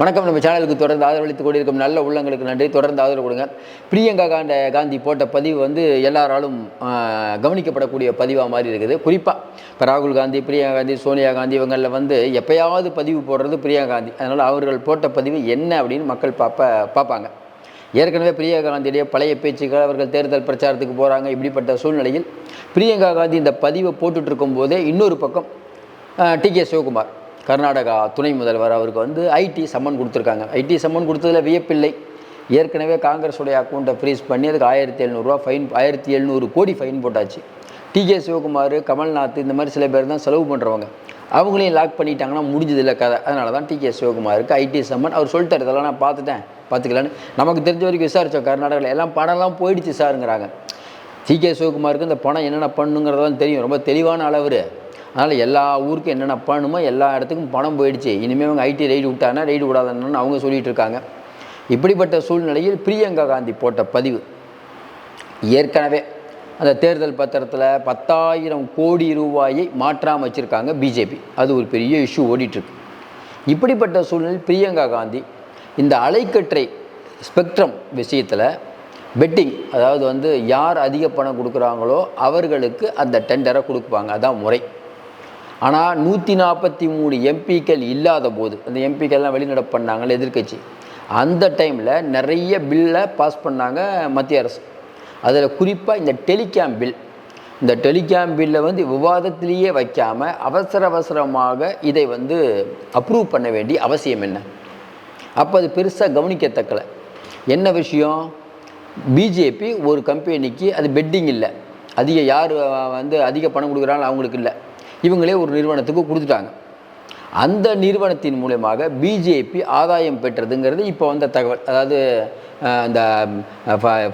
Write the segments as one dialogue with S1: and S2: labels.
S1: வணக்கம். நம்ம சேனலுக்கு தொடர்ந்து ஆதரவளித்து கொண்டிருக்கும் நல்ல உள்ளங்களுக்கு நன்றி. தொடர்ந்து ஆதரவு கொடுங்க. பிரியங்கா காண்ட காந்தி போட்ட பதிவு வந்து எல்லாராலும் கவனிக்கப்படக்கூடிய பதிவாக மாதிரி இருக்குது. குறிப்பாக இப்போ ராகுல் காந்தி பிரியங்கா காந்தி சோனியா காந்தி இவங்களில் வந்து எப்பயாவது பதிவு போடுறது பிரியங்கா காந்தி. அதனால் அவர்கள் போட்ட பதிவு என்ன அப்படின்னு மக்கள் பார்ப்ப பார்ப்பாங்க ஏற்கனவே பிரியங்கா காந்தியுடைய பழைய பேச்சுக்கள் அவர்கள் தேர்தல் பிரச்சாரத்துக்கு போகிறாங்க இப்படிப்பட்ட சூழ்நிலையில் பிரியங்கா காந்தி இந்த பதிவை போட்டுட்ருக்கும் இருக்கும்போதே இன்னொரு பக்கம் டி கே சிவகுமார். கர்நாடகா துணை முதல்வர் அவருக்கு வந்து ஐடி சம்மன் கொடுத்துருக்காங்க. ஐடி சம்மன் கொடுத்ததுல வியப்பில்லை. ஏற்கனவே காங்கிரஸுடைய அக்கௌண்ட்டை ஃப்ரீஸ் பண்ணி அதுக்கு ஆயிரத்தி எழுநூறுவா ஃபைன் ஆயிரத்தி எழுநூறு கோடி ஃபைன் போட்டாச்சு. டிகே சிவகுமார் கமல்நாத் இந்த மாதிரி சில பேர் தான் செலவு பண்ணுறவங்க அவங்களையும் லாக் பண்ணிட்டாங்கன்னா முடிஞ்சதில்லை கதை. அதனால தான் டிகே சிவகுமாருக்கு ஐடி சம்மன். அவர் சொல்லிட்டார் இதெல்லாம் நான் பார்த்துட்டேன். பார்த்துக்கலான்னு. நமக்கு தெரிஞ்ச வரைக்கும் விசாரித்தோம் கர்நாடகாவில் எல்லாம் பணம்லாம் போயிடுச்சு சாருங்கிறாங்க. டிகே சிவகுமாருக்கு இந்த பணம் என்னென்ன பண்ணுங்கிறதெல்லாம் தெரியும். ரொம்ப தெளிவான அளவர் அதனால் எல்லா ஊருக்கும் என்னென்ன பண்ணணுமோ எல்லா இடத்துக்கும் பணம் போயிடுச்சு. இனிமேல் அவங்க ஐடி ரைடு விட்டாங்கன்னா ரைடு விடாதன்னு அவங்க சொல்லிட்டு இருக்காங்க. இப்படிப்பட்ட சூழ்நிலையில் பிரியங்கா காந்தி போட்ட பதிவு ஏற்கனவே அந்த தேர்தல் பத்திரத்தில் பத்தாயிரம் கோடி ரூபாயை மாற்றாமல் வச்சுருக்காங்க பிஜேபி. அது ஒரு பெரிய இஷ்யூ ஓடிட்டுருக்கு. இப்படிப்பட்ட சூழ்நிலையில் பிரியங்கா காந்தி இந்த அலைக்கற்றை ஸ்பெக்ட்ரம் விஷயத்தில் பெட்டிங் அதாவது வந்து யார் அதிக பணம் கொடுக்குறாங்களோ அவர்களுக்கு அந்த டெண்டரை கொடுப்பாங்க. அதான் முறை. ஆனால் நூற்றி நாற்பத்தி மூணு எம்பிக்கள் இல்லாத போது அந்த எம்பிக்கள்லாம் வெளிநடப்பு பண்ணாங்களே எதிர்க்கட்சி அந்த டைமில் நிறைய பில்லை பாஸ் பண்ணாங்க மத்திய அரசு. அதில் குறிப்பாக இந்த டெலிகாம் பில் இந்த டெலிகாம் பில்லை வந்து விவாதத்திலேயே வைக்காமல் அவசர அவசரமாக இதை வந்து அப்ரூவ் பண்ண வேண்டிய அவசியம் என்ன? அப்போ அது பெருசாக கவனிக்கத்தக்கலை. என்ன விஷயம்? பிஜேபி ஒரு கம்பெனிக்கு அது பெட்டிங் இல்லை. அதிக யார் வந்து அதிக பணம் கொடுக்குறாங்களோ அவங்களுக்கு இல்லை. இவங்களே ஒரு நிறுவனத்துக்கு கொடுத்துட்டாங்க. அந்த நிறுவனத்தின் மூலயமாக பிஜேபி ஆதாயம் பெற்றதுங்கிறது இப்போ வந்த தகவல். அதாவது அந்த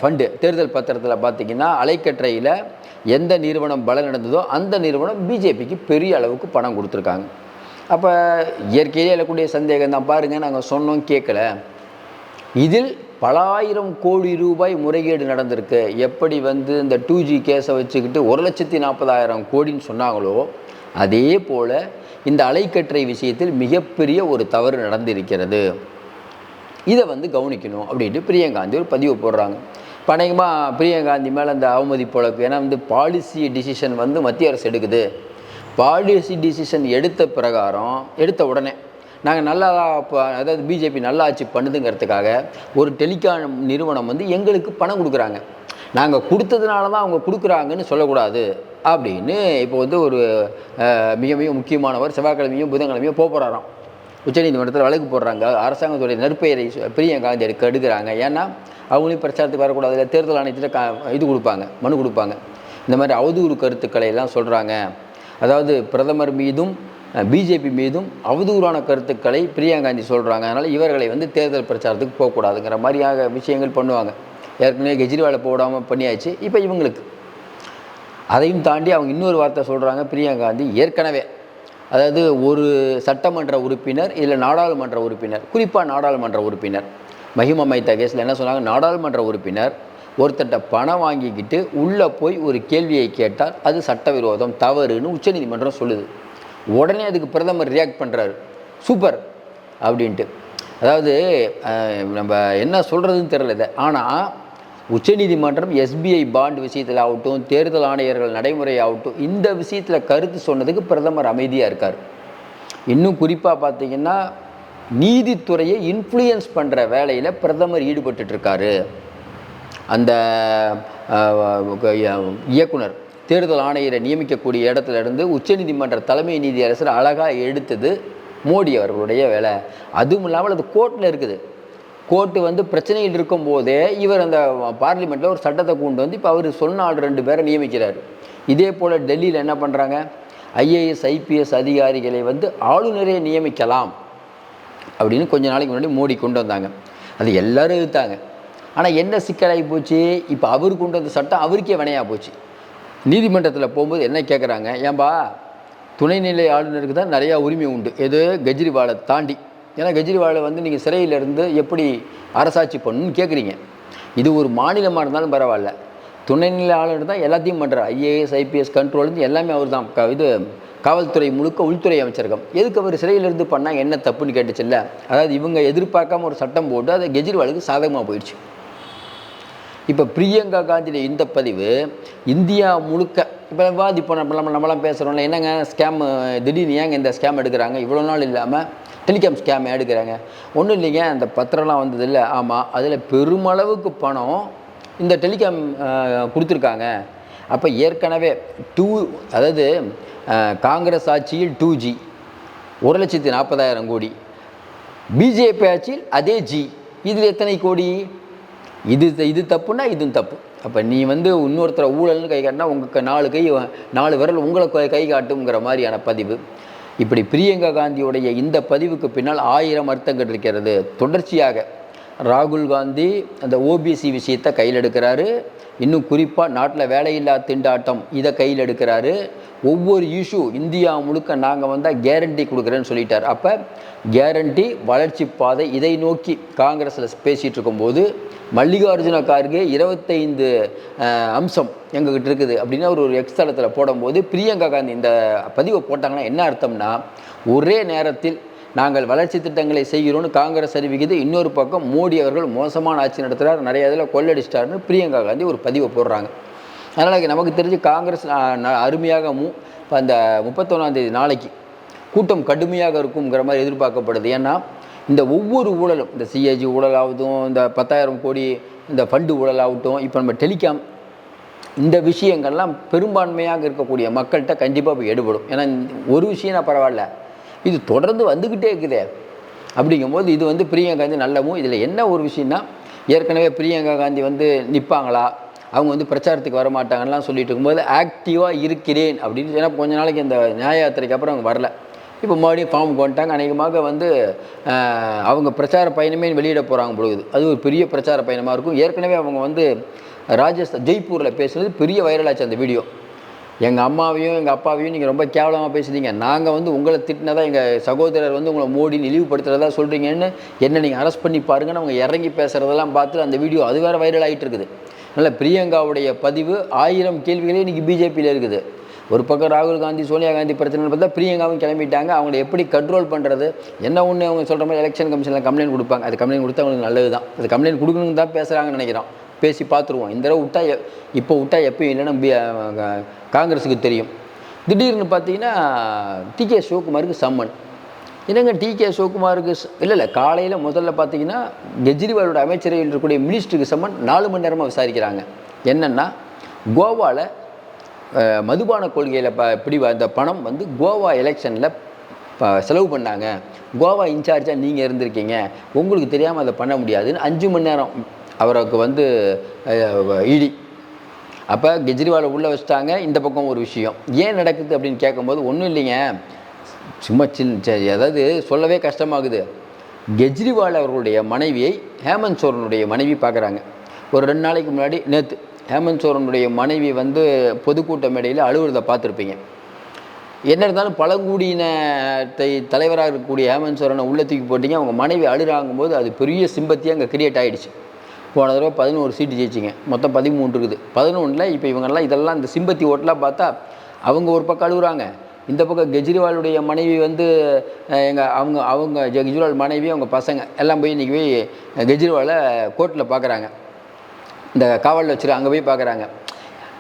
S1: ஃபண்டு தேர்தல் பத்திரத்தில் பார்த்தீங்கன்னா அலைக்கற்றையில் எந்த நிறுவனம் பலம் நடந்ததோ அந்த நிறுவனம் பிஜேபிக்கு பெரிய அளவுக்கு பணம் கொடுத்துருக்காங்க. அப்போ இயற்கையிலே எழக்கூடிய சந்தேகம் தான். பாருங்கள் நாங்கள் சொன்னோம் கேட்கல இதில் பலாயிரம் கோடி ரூபாய் முறைகேடு நடந்திருக்கு. எப்படி வந்து இந்த டூ ஜி கேஸை வச்சுக்கிட்டு ஒரு லட்சத்தி நாற்பதாயிரம் கோடின்னு சொன்னாங்களோ அதே போல் இந்த அலைக்கற்றை விஷயத்தில் மிகப்பெரிய ஒரு தவறு நடந்திருக்கிறது. இதை வந்து கவனிக்கணும் அப்படின்ட்டு பிரியங்காந்தி ஒரு பதிவு போடுறாங்க. பனையமாக பிரியங்காந்தி மேலே அந்த அவமதிப்பு வழக்கு ஏன்னா வந்து பாலிசி டிசிஷன் வந்து மத்திய அரசு எடுக்குது. பாலிசி டிசிஷன் எடுத்த பிரகாரம் எடுத்த உடனே நாங்கள் நல்லா இப்போ அதாவது பிஜேபி நல்லா ஆட்சி பண்ணுதுங்கிறதுக்காக ஒரு டெலிகாம் நிறுவனம் வந்து எங்களுக்கு பணம் கொடுக்குறாங்க. நாங்கள் கொடுத்ததுனால தான் அவங்க கொடுக்குறாங்கன்னு சொல்லக்கூடாது. அப்படின்னு இப்போ வந்து ஒரு மிக மிக முக்கியமானவர் செவ்வாய்க்கிழமையும் புதன்கிழமையும் போக போகிறாராம் உச்சநீதிமன்றத்தில் வழக்கு போடுறாங்க. அரசாங்கத்துடைய நற்பெயரை சு- பிரியங்காந்தி எடுக்க எடுக்கிறாங்க. ஏன்னா அவங்களையும் பிரச்சாரத்துக்கு வரக்கூடாது. இல்லை தேர்தல் ஆணையத்தில் க இது கொடுப்பாங்க மனு கொடுப்பாங்க. இந்த மாதிரி அவதூறு கருத்துக்களை எல்லாம் சொல்கிறாங்க அதாவது பிரதமர் மீதும் பிஜேபி மீதும் அவதூறான கருத்துக்களை பிரியங்காந்தி சொல்கிறாங்க அதனால் இவர்களை வந்து தேர்தல் பிரச்சாரத்துக்கு போகக்கூடாதுங்கிற மாதிரியாக விஷயங்கள் பண்ணுவாங்க. ஏற்கனவே கெஜ்ரிவாலை போடாமல் பண்ணியாச்சு. இப்போ இவங்களுக்கு. அதையும் தாண்டி அவங்க இன்னொரு வார்த்தை சொல்கிறாங்க பிரியங்கா காந்தி ஏற்கனவே. அதாவது ஒரு சட்டமன்ற உறுப்பினர் இல்லை நாடாளுமன்ற உறுப்பினர். குறிப்பாக நாடாளுமன்ற உறுப்பினர். மஹிமா மைத்தா கேஸில் என்ன சொன்னாங்க? நாடாளுமன்ற உறுப்பினர் ஒருத்தட்ட பணம் வாங்கிக்கிட்டு உள்ளே போய் ஒரு கேள்வியை கேட்டால் அது சட்டவிரோதம் தவறுன்னு உச்சநீதிமன்றம் சொல்லுது. உடனே அதுக்கு பிரதமர் ரியாக்ட் பண்ணுறாரு சூப்பர் அப்படின்ட்டு. அதாவது நம்ம என்ன சொல்கிறதுன்னு தெரியல இதை. ஆனால் உச்சநீதிமன்றம் எஸ்பிஐ பாண்ட் விஷயத்தில் ஆகட்டும் தேர்தல் ஆணையர்கள் நடைமுறை ஆகட்டும் இந்த விஷயத்தில் கருத்து சொன்னதுக்கு பிரதமர் அமைதியாக இருக்கார். இன்னும் குறிப்பாக பார்த்தீங்கன்னா நீதித்துறையை இன்ஃப்ளூயன்ஸ் பண்ணுற வேலையில் பிரதமர் ஈடுபட்டுருக்காரு அந்த இயக்குனர் தேர்தல் ஆணையரை நியமிக்கக்கூடிய இடத்துல இருந்து உச்சநீதிமன்ற தலைமை நீதியரசர் அழகாக எடுத்தது மோடி அவர்களுடைய வேலை. அதுவும் இல்லாமல் அது கோர்ட்டில் இருக்குது. கோர்ட்டு வந்து பிரச்சனையில் இருக்கும்போதே இவர் அந்த பார்லிமெண்ட்டில் ஒரு சட்டத்தை கொண்டு வந்து இப்போ அவர் சொன்ன ஆள் ரெண்டு பேரை நியமிக்கிறார். இதே போல் டெல்லியில் என்ன பண்ணுறாங்க ஐஏஎஸ் ஐபிஎஸ் அதிகாரிகளை வந்து ஆளுநரே நியமிக்கலாம் அப்படின்னு கொஞ்ச நாளைக்கு முன்னாடி மோடி கொண்டு வந்தாங்க. அது எல்லோரும் எதிர்த்தாங்க. ஆனால் என்ன சிக்கலாகி போச்சு? இப்போ அவர் கொண்டு வந்த சட்டம் அவருக்கே வினையாக போச்சு. நீதிமன்றத்தில் போகும்போது என்ன கேட்குறாங்க ஏன்பா துணைநிலை ஆளுநருக்கு தான் நிறையா உரிமை உண்டு. எது? கெஜ்ரிவாலை தாண்டி. ஏன்னா கெஜ்ரிவாலை வந்து நீங்கள் சிறையில இருந்து எப்படி அரசாட்சி பண்ணணும்னு கேட்குறீங்க இது ஒரு மாநிலமாக இருந்தாலும் பரவாயில்ல. துணைநிலை ஆளுநர் தான் எல்லாத்தையும் பண்ணுறார் ஐஏஎஸ் ஐபிஎஸ் கண்ட்ரோல்ந்து எல்லாமே அவர் தான். க இது காவல்துறை முழுக்க உள்துறை அமைச்சரகம். எதுக்கு அவர் சிறையிலிருந்து பண்ணால் என்ன தப்புன்னு கேட்டுச்சுல்ல? அதாவது இவங்க எதிர்பார்க்காம ஒரு சட்டம் போட்டு அது கெஜ்ரிவாலுக்கு சாதகமாக போயிடுச்சு. இப்போ பிரியங்கா காந்தியுடைய இந்த பதிவு இந்தியா முழுக்க இப்போ விவாதிப்போம் இப்போ நம்ம நம்ம நம்மளாம் பேசுகிறோம்ல என்னங்க ஸ்கேம் திடீர்னு ஏங்க இந்த ஸ்கேம் எடுக்கிறாங்க? இவ்வளோ நாள் இல்லாமல் டெலிகாம் ஸ்கேம் எடுக்கிறாங்க. ஒன்றும் இல்லைங்க அந்த பத்திரம்லாம் வந்தது இல்லை ஆமாம் அதில் பெருமளவுக்கு பணம் இந்த டெலிகாம் கொடுத்துருக்காங்க. அப்போ ஏற்கனவே டூ அதாவது காங்கிரஸ் ஆட்சியில் டூ ஜி ஒரு லட்சத்தி நாற்பதாயிரம் கோடி. பிஜேபி ஆட்சியில் அதே ஜி இதில் எத்தனை கோடி? இது இது தப்புன்னா இதுவும் தப்பு. அப்போ நீ வந்து இன்னொருத்தரை ஊழல்னு கை காட்டினா உங்களுக்கு நாலு கை நாலு விரல் உங்களை கை காட்டுங்கிற மாதிரியான பதிவு. இப்படி பிரியங்கா காந்தியுடைய இந்த பதிவுக்கு பின்னால் ஆயிரம் அர்த்தங்கள் இருக்கிறது. தொடர்ச்சியாக ராகுல் காந்தி அந்த ஓபிசி விஷயத்தை கையில் எடுக்கிறாரு. இன்னும் குறிப்பாக நாட்டில் வேலையில்லா திண்டாட்டம் இதை கையில் எடுக்கிறாரு. ஒவ்வொரு இஷ்யூ இந்தியா முழுக்க நாங்கள் வந்தால் கேரண்டி கொடுக்குறேன்னு சொல்லிட்டார். அப்போ கேரண்டி வளர்ச்சி பாதை இதை நோக்கி காங்கிரஸில் பேசிகிட்டு இருக்கும்போது மல்லிகார்ஜுன கார்கே இருபத்தைந்து அம்சம் எங்ககிட்ட இருக்குது அப்படின்னு அவர் ஒரு எக்ஸ் தளத்தில் போடும்போது பிரியங்கா காந்தி இந்த பதிவை போட்டாங்கன்னா என்ன அர்த்தம்னா ஒரே நேரத்தில் நாங்கள் வளர்ச்சி திட்டங்களை செய்கிறோம்னு காங்கிரஸ் அறிவிக்குது. இன்னொரு பக்கம் மோடி அவர்கள் மோசமான ஆட்சி நடத்துகிறார் நிறைய இதில் கொள்ளடிச்சிட்டாருன்னு பிரியங்கா காந்தி ஒரு பதிவை போடுறாங்க. அதனால் நமக்கு தெரிஞ்சு காங்கிரஸ் அருமையாக மூ இப்போ அந்த முப்பத்தொன்னாந்தேதி நாளைக்கு கூட்டம் கடுமையாக இருக்குங்கிற மாதிரி எதிர்பார்க்கப்படுது. ஏன்னா இந்த ஒவ்வொரு ஊழலும் இந்த சிஏஜி ஊழலாகட்டும் இந்த பத்தாயிரம் கோடி இந்த ஃபண்டு ஊழலாகட்டும் இப்போ நம்ம டெலிகாம் இந்த விஷயங்கள்லாம் பெரும்பான்மையாக இருக்கக்கூடிய மக்கள்கிட்ட கண்டிப்பாக போய் எடுபடும். ஏன்னா ஒரு விஷயம்னா பரவாயில்ல. இது தொடர்ந்து வந்துக்கிட்டே இருக்குதே. அப்படிங்கும்போது இது வந்து பிரியங்கா காந்தி நல்லவும் இதில் என்ன ஒரு விஷயம்னா ஏற்கனவே பிரியங்கா காந்தி வந்து நிற்பாங்களா அவங்க வந்து பிரச்சாரத்துக்கு வர மாட்டாங்கலாம் சொல்லிட்டு இருக்கும்போது ஆக்டிவாக இருக்கிறேன். அப்படின்னு ஏன்னா கொஞ்ச நாளைக்கு இந்த நியாய யாத்திரைக்கு அப்புறம் அவங்க வரல. இப்போ மறுபடியும் ஃபார்முக்கு வந்துட்டாங்க. அநேகமாக வந்து அவங்க பிரச்சார பயணமே வெளியிட போகிறாங்க பொழுது அது ஒரு பெரிய பிரச்சார பயணமாக இருக்கும். ஏற்கனவே அவங்க வந்து ராஜஸ்தான் ஜெய்ப்பூரில் பேசுனது பெரிய வைரலாச்சு அந்த வீடியோ. எங்கள் அம்மாவையும் எங்கள் அப்பாவையும் நீங்கள் ரொம்ப கேவலமாக பேசுறீங்க. நாங்கள் வந்து உங்களை திட்டினதா எங்கள் சகோதரர் வந்து உங்களை மோடின்னு இழிவுபடுத்துறதா சொல்கிறீங்கன்னு என்ன நீங்கள் அரெஸ்ட் பண்ணி பாருங்கன்னு அவங்க இறங்கி பேசுகிறதெல்லாம் பார்த்து அந்த வீடியோ அது வேறு வைரல் ஆகிட்டு இருக்குது. அதனால் பிரியங்காவுடைய பதிவு ஆயிரம் கேள்விகளே இன்றைக்கி பிஜேபியில் இருக்குது. ஒரு பக்கம் ராகுல் காந்தி சோனியா காந்தி பிரச்சனை பார்த்தா பிரியங்காவும் கிளம்பிட்டாங்க. அவங்களை எப்படி கண்ட்ரோல் பண்ணுறது என்ன ஒன்று அவங்க சொல்கிற மாதிரி எலெக்ஷன் கமிஷனில் கம்ப்ளைண்ட் கொடுப்பாங்க. அது கம்ப்ளைண்ட் கொடுத்தா அவங்களுக்கு நல்லது தான் அது கம்ப்ளைண்ட் கொடுக்கணும்னு தான் பேசுகிறாங்கன்னு நினைக்கிறோம். பேசி பார்த்துருவோம். இந்த தடவை விட்டா இப்போ விட்டா எப்பயும் இல்லைன்னா பி- காங்கிரஸுக்கு தெரியும். திடீர்னு பார்த்தீங்கன்னா டி. கே. சிவகுமாருக்கு சம்மன். என்னங்க டி. கே. சிவகுமாருக்கு இல்லை இல்லை காலையில் முதல்ல பார்த்தீங்கன்னா கெஜ்ரிவாலோட அமைச்சரவையில் இருக்கக்கூடிய மினிஸ்டருக்கு சம்மன் நாலு மணி நேரமாக விசாரிக்கிறாங்க. என்னென்னா கோவாவில் மதுபான கொள்கையில் ப பிடி அந்த பணம் வந்து கோவா எலெக்ஷனில் செலவு பண்ணாங்க. கோவா இன்சார்ஜாக நீங்கள் இருந்திருக்கீங்க. உங்களுக்கு தெரியாமல் அதை பண்ண முடியாதுன்னு அஞ்சு மணி நேரம் அவருக்கு வந்து இடி. அப்போ கெஜ்ரிவாலை உள்ளே வச்சுட்டாங்க. இந்த பக்கம் ஒரு விஷயம். ஏன் நடக்குது அப்படின்னு கேட்கும்போது ஒன்றும் இல்லைங்க. சும்மா சின்ன அதாவது சொல்லவே கஷ்டமாகுது. கெஜ்ரிவால் அவர்களுடைய மனைவியை ஹேமந்த் சோரனுடைய மனைவி பார்க்குறாங்க. ஒரு ரெண்டு நாளைக்கு முன்னாடி நேற்று ஹேமந்த் சோரனுடைய மனைவி வந்து பொதுக்கூட்ட மேடையில் அழுகுறதை பார்த்துருப்பீங்க. என்ன இருந்தாலும் பழங்குடியினத்தை தலைவராக இருக்கக்கூடிய ஹேமந்த் சோரனை உள்ள தூக்கி போட்டீங்க. அவங்க மனைவி அழுறாங்கும்போது அது பெரிய சிம்பத்தியாக அங்கே கிரியேட் ஆகிடுச்சு போன தடவை பதினோரு சீட்டு ஜெயிச்சிங்க. மொத்தம் பதிமூன்று இருக்குது. பதினொன்றில் இப்போ இவங்கெல்லாம் இதெல்லாம் இந்த சிம்பத்தி ஓட்டெலாம் பார்த்தா அவங்க ஒரு பக்கம் அழுகுறாங்க. இந்த பக்கம் கெஜ்ரிவாலுடைய மனைவி வந்து எங்கள் அவங்க அவங்க கெஜ்ரிவால் மனைவி அவங்க பசங்க எல்லாம் போய் இன்றைக்கி போய் கெஜ்ரிவாலை கோர்ட்டில் பார்க்குறாங்க இந்த காவலில் வச்சுரு அங்கே போய் பார்க்குறாங்க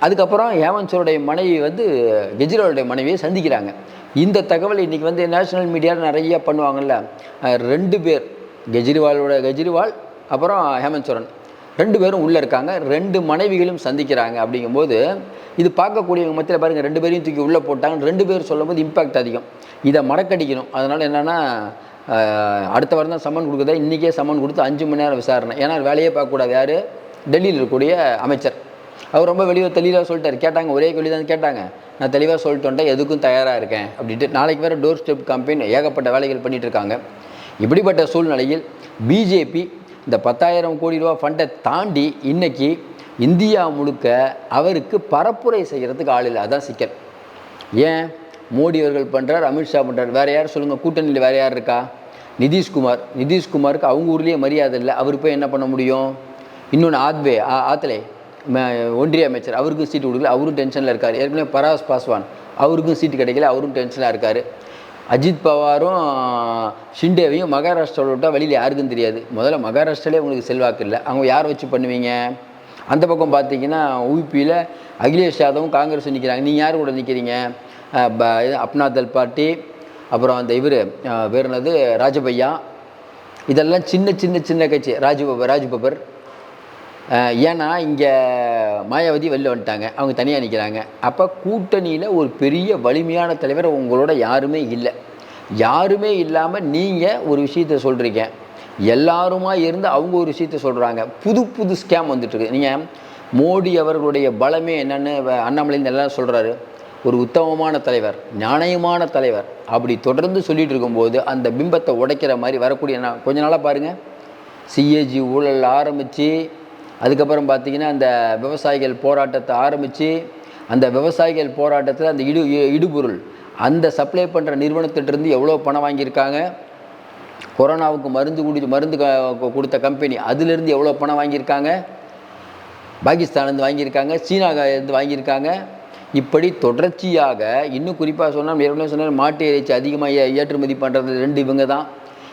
S1: அதுக்கப்புறம் ஹேமந்த் மனைவி வந்து கெஜ்ரிவாலுடைய மனைவியை சந்திக்கிறாங்க. இந்த தகவல் இன்றைக்கி வந்து நேஷனல் மீடியாவில் நிறைய பண்ணுவாங்கள்ல ரெண்டு பேர் கெஜ்ரிவாலோட கெஜ்ரிவால் அப்புறம் ஹேமந்த் சோரன் ரெண்டு பேரும் உள்ளே இருக்காங்க. ரெண்டு மனைவிகளும் சந்திக்கிறாங்க அப்படிங்கும்போது இது பார்க்கக்கூடியவங்க மத்தியில் பாருங்கள் ரெண்டு பேரையும் தூக்கி உள்ளே போட்டாங்க ரெண்டு பேர் சொல்லும்போது இம்பாக்ட் அதிகம். இதை மறக்கடிக்கணும். அதனால் என்னென்னா அடுத்த வாரம் தான் சம்மன் கொடுக்குறதா இன்றைக்கே சம்மன் கொடுத்து அஞ்சு மணி நேரம் விசாரணை. ஏன்னா வேலையே பார்க்கக்கூடாது யார்? டெல்லியில் இருக்கக்கூடிய அமைச்சர். அவர் ரொம்ப வெளியே தெளிவாக சொல்லிட்டார். கேட்டாங்க ஒரே கேள்வி தான் கேட்டாங்க. நான் தெளிவாக சொல்லிட்டு எதுக்கும் தயாராக இருக்கேன் அப்படின்ட்டு. நாளைக்கு வேறு டோர் ஸ்டெப் கம்பெனி ஏகப்பட்ட வேலைகள் பண்ணிகிட்டு இருக்காங்க. இப்படிப்பட்ட சூழ்நிலையில் பிஜேபி இந்த பத்தாயிரம் கோடி ரூபா ஃபண்டை தாண்டி இன்றைக்கி இந்தியா முழுக்க அவருக்கு பரப்புரை செய்கிறதுக்கு ஆள் இல்லை. அதான் சிக்கல். ஏன்? மோடி அவர்கள் பண்ணுறார் அமித்ஷா பண்ணுறார் வேறு யார் சொல்லுங்கள் கூட்டணியில் வேறு யார் இருக்கா? நிதிஷ்குமார். நிதிஷ்குமாருக்கு அவங்க ஊர்லேயே மரியாதை இல்லை. அவர் போய் என்ன பண்ண முடியும்? இன்னொன்று ஆத்வே ஆ ஆத்தலே ஒன்றிய அமைச்சர். அவருக்கு சீட்டு கொடுக்கல. அவரும் டென்ஷனில் இருக்கார். ஏற்கனவே பராஸ் பாஸ்வான். அவருக்கும் சீட்டு கிடைக்கல. அவரும் டென்ஷனாக இருக்கார். அஜித் பவாரும் ஷிண்டேவையும் மகாராஷ்டிராவில் விட்டால் வெளியில் யாருக்கும் தெரியாது. முதல்ல மகாராஷ்டிராலே உங்களுக்கு செல்வாக்கு இல்லை. அவங்க யார் வச்சு பண்ணுவீங்க? அந்த பக்கம் பார்த்தீங்கன்னா உபியில் அகிலேஷ் யாதவும் காங்கிரஸ் நிற்கிறாங்க நீங்கள் யார் கூட நிற்கிறீங்க அப்னா தல் பார்ட்டி அப்புறம் அந்த இவர் வேறு என்னது? ராஜபையா. இதெல்லாம் சின்ன சின்ன சின்ன கட்சி. ராஜ் ராஜ்பபர் ஏன்னா இங்கே மாயாவதி வெளில வந்துட்டாங்க. அவங்க தனியாக நிற்கிறாங்க அப்போ கூட்டணியில் ஒரு பெரிய வலிமையான தலைவர் உங்களோட யாருமே இல்லை. யாருமே இல்லாமல் நீங்கள் ஒரு விஷயத்த சொல்கிறீங்க எல்லாருமா இருந்து அவங்க ஒரு விஷயத்த சொல்கிறாங்க புது புது ஸ்கேம் வந்துட்டுருக்கு. நீங்கள் மோடி அவர்களுடைய பலமே என்னென்னு அண்ணாமலை எல்லாம் சொல்கிறாரு ஒரு உத்தமமான தலைவர் நியாயமான தலைவர். அப்படி தொடர்ந்து சொல்லிகிட்டு இருக்கும்போது அந்த பிம்பத்தை உடைக்கிற மாதிரி வரக்கூடிய கொஞ்ச நாளாக பாருங்கள் சிஏஜி ஊழல் ஆரம்பித்து அதுக்கப்புறம் பார்த்தீங்கன்னா அந்த விவசாயிகள் போராட்டத்தை ஆரம்பித்து அந்த விவசாயிகள் போராட்டத்தில் அந்த இடு இ- இடுபொருள் அந்த சப்ளை பண்ணுற நிறுவனத்திட்டிருந்து எவ்வளோ பணம் வாங்கியிருக்காங்க? கொரோனாவுக்கு மருந்து குடி மருந்து க- கொடுத்த கம்பெனி அதிலிருந்து எவ்வளோ பணம் வாங்கியிருக்காங்க? பாகிஸ்தான்லேருந்து வாங்கியிருக்காங்க சீனாவிலேருந்து வாங்கியிருக்காங்க. இப்படி தொடர்ச்சியாக இன்னும் குறிப்பாக சொன்னால் ஏற்கனவே சொன்னால் மாட்டு இறைச்சி அதிகமாக ஏற்றுமதி பண்ணுறது ரெண்டு இவங்க தான்.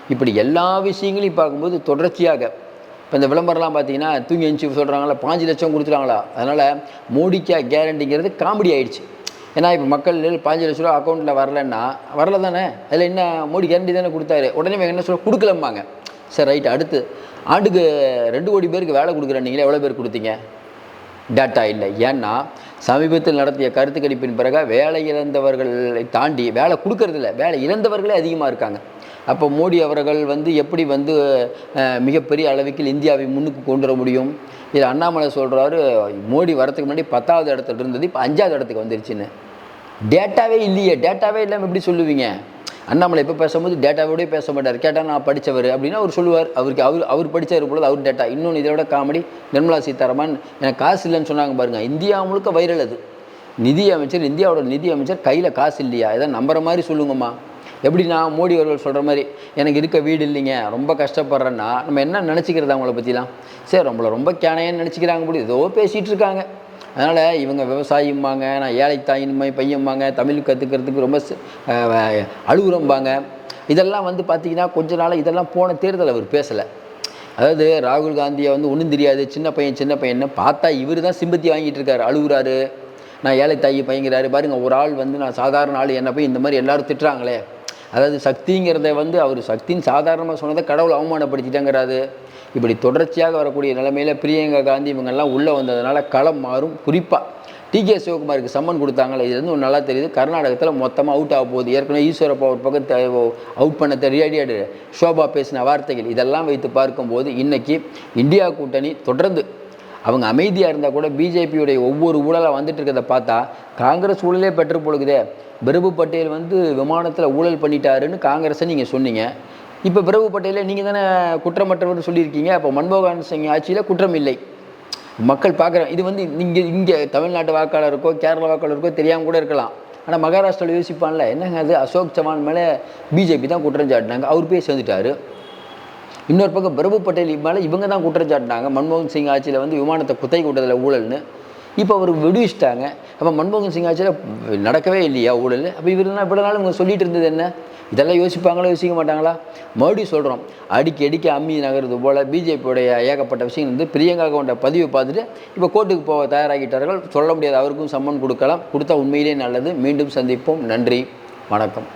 S1: இப்படி எல்லா விஷயங்களையும் பார்க்கும்போது தொடர்ச்சியாக இப்போ இந்த விளம்பரம்லாம் பார்த்தீங்கன்னா தூங்கி எழுந்துச்சி சொல்கிறாங்களா பாஞ்சு லட்சம் கொடுத்துட்டாங்களா? அதனால் மோடிக்கா கேரண்டிங்கிறது காமெடி ஆயிடுச்சு. ஏன்னா இப்போ மக்கள் பாஞ்சு லட்ச ரூபா அக்கௌண்ட்டில் வரலன்னா வரல தானே? அதில் என்ன மோடி கேரண்டி தானே கொடுத்தாரு? உடனே இவங்க என்ன சொல்ல கொடுக்கலம்பாங்க. சரி ரைட் அடுத்து. ஆண்டுக்கு ரெண்டு கோடி பேருக்கு வேலை கொடுக்குறேன் நீங்களே எவ்வளோ பேர் கொடுத்தீங்க? டேட்டா இல்லை. ஏன்னா சமீபத்தில் நடத்திய கருத்து கணிப்பின் பிறகு வேலை இழந்தவர்களை தாண்டி வேலை கொடுக்கறதில்ல வேலை இழந்தவர்களே அதிகமாக இருக்காங்க. அப்போ மோடி அவர்கள் வந்து எப்படி வந்து மிகப்பெரிய அளவுக்கு இந்தியாவை முன்னுக்கு கொண்டு வர முடியும்? இது அண்ணாமலை சொல்கிறாரு மோடி வரதுக்கு முன்னாடி பத்தாவது இடத்துல இருந்தது இப்போ அஞ்சாவது இடத்துக்கு வந்துருச்சுன்னு. டேட்டாவே இல்லையே டேட்டாவே இல்லாமல் எப்படி சொல்லுவீங்க? அண்ணாமலை இப்போ பேசும்போது டேட்டாவோடய பேச மாட்டார். கேட்டால் நான் படித்தவர் அப்படின்னு அவர் சொல்லுவார். அவருக்கு அவர் அவர் படித்தவர் பொழுது அவர் டேட்டா. இன்னொன்று இதோட காமெடி நிர்மலா சீதாராமன் எனக்கு காசு இல்லைன்னு சொன்னாங்க பாருங்க. இந்தியா முழுக்க வைரல் அது. நிதி அமைச்சர் இந்தியாவோட நிதி அமைச்சர் கையில் காசு இல்லையா? இதை நம்புற மாதிரி சொல்லுங்கம்மா. எப்படி நான் மோடி அவர்கள் சொல்கிற மாதிரி எனக்கு இருக்க வீடு இல்லைங்க ரொம்ப கஷ்டப்படுறேன்னா நம்ம என்ன நினச்சிக்கிறது அவங்கள பற்றிலாம் சரி நம்மளை ரொம்ப கேனையன்னு நினச்சிக்கிறாங்க அப்படி ஏதோ பேசிகிட்டு இருக்காங்க. அதனால் இவங்க விவசாயிம்பாங்க நான் ஏழை தாயின்மை பையம்பாங்க தமிழ் கற்றுக்கிறதுக்கு ரொம்ப அழுகுறம்பாங்க. இதெல்லாம் வந்து பார்த்திங்கன்னா கொஞ்ச நாள் இதெல்லாம் போன தேர்தல் அவர் பேசலை. அதாவது ராகுல் காந்தியை வந்து ஒன்றும் தெரியாது சின்ன பையன் சின்ன பையன்னு பார்த்தா இவர் தான் சிம்பத்தி வாங்கிட்டு இருக்காரு அழுகுறாரு. நான் ஏழை தாயி பையங்கிறாரு. பாருங்கள் ஒரு ஆள் வந்து நான் சாதாரண ஆள் என்ன போய் இந்த மாதிரி எல்லாரும் திட்டுறாங்களே. அதாவது சக்திங்கிறத வந்து அவர் சக்தின்னு சாதாரணமாக சொன்னதை கடவுள் அவமானப்படுத்திட்டேங்கிறாரு. இப்படி தொடர்ச்சியாக வரக்கூடிய நிலைமையில் பிரியங்கா காந்தி இவங்கெல்லாம் உள்ளே வந்ததுனால களம் மாறும். குறிப்பாக டிகே சிவகுமாருக்கு சம்மன் கொடுத்தாங்களே இது வந்து ஒன்று நல்லா தெரியுது. கர்நாடகத்தில் மொத்தமாக அவுட் ஆக போகுது. ஏற்கனவே ஈஸ்வரப்பா ஒரு பக்கம் அவுட் பண்ண தெரியாடியாடு ஷோபா பேசின வார்த்தைகள். இதெல்லாம் வைத்து பார்க்கும்போது இன்றைக்கி இந்தியா கூட்டணி தொடர்ந்து அவங்க அமைதியாக இருந்தால் கூட பிஜேபியுடைய ஒவ்வொரு ஊழலாக வந்துட்டு இருக்கிறத பார்த்தா காங்கிரஸ் ஊழலே பெற்று பொழுகுதே பிரபு பட்டேல் வந்து விமானத்தில் ஊழல் பண்ணிட்டாருன்னு காங்கிரஸை நீங்கள் சொன்னீங்க. இப்போ பிரபு பட்டேலை நீங்கள் தானே குற்றமற்றவர் சொல்லியிருக்கீங்க. அப்போ மன்மோகன் சிங் ஆட்சியில் குற்றம் இல்லை. மக்கள் பார்க்குறேன் இது வந்து இங்கே இங்கே தமிழ்நாட்டு வாக்காளருக்கோ கேரள வாக்காளருக்கோ தெரியாமல் கூட இருக்கலாம். ஆனால் மகாராஷ்டிராவில் யோசிப்பான்ல என்னங்க அது? அசோக் சவான் மேலே பிஜேபி தான் குற்றம் சாட்டினாங்க. அவர் போய் சேர்ந்துட்டார். இன்னொரு பக்கம் பிரபு பட்டேல் மேலே இவங்க தான் குற்றம் சாட்டினாங்க. மன்மோகன் சிங் ஆட்சியில் வந்து விமானத்தை குத்தை கூட்டதில் ஊழல்னு. இப்போ அவர் விடுவிச்சிட்டாங்க. அப்போ மன்மோகன் சிங் ஆட்சியில் நடக்கவே இல்லையா ஊழல்? அப்போ இவர் என்ன இவ்வளோ நாள் இவங்க சொல்லிட்டு இருந்தது என்ன? இதெல்லாம் யோசிப்பாங்களா யோசிக்க மாட்டாங்களா? மறுபடியும் சொல்கிறோம் அடிக்கி அடிக்க அம்மி நகர்றது போல் பிஜேபியோடைய ஏகப்பட்ட விஷயம் வந்து பிரியங்கா கொண்ட பதிவை பார்த்துட்டு இப்போ கோர்ட்டுக்கு போக தயாராகிட்டார்கள். சொல்ல முடியாது அவருக்கும் சம்மன் கொடுக்கலாம். கொடுத்தா உண்மையிலேயே நல்லது. மீண்டும் சந்திப்போம். நன்றி. வணக்கம்.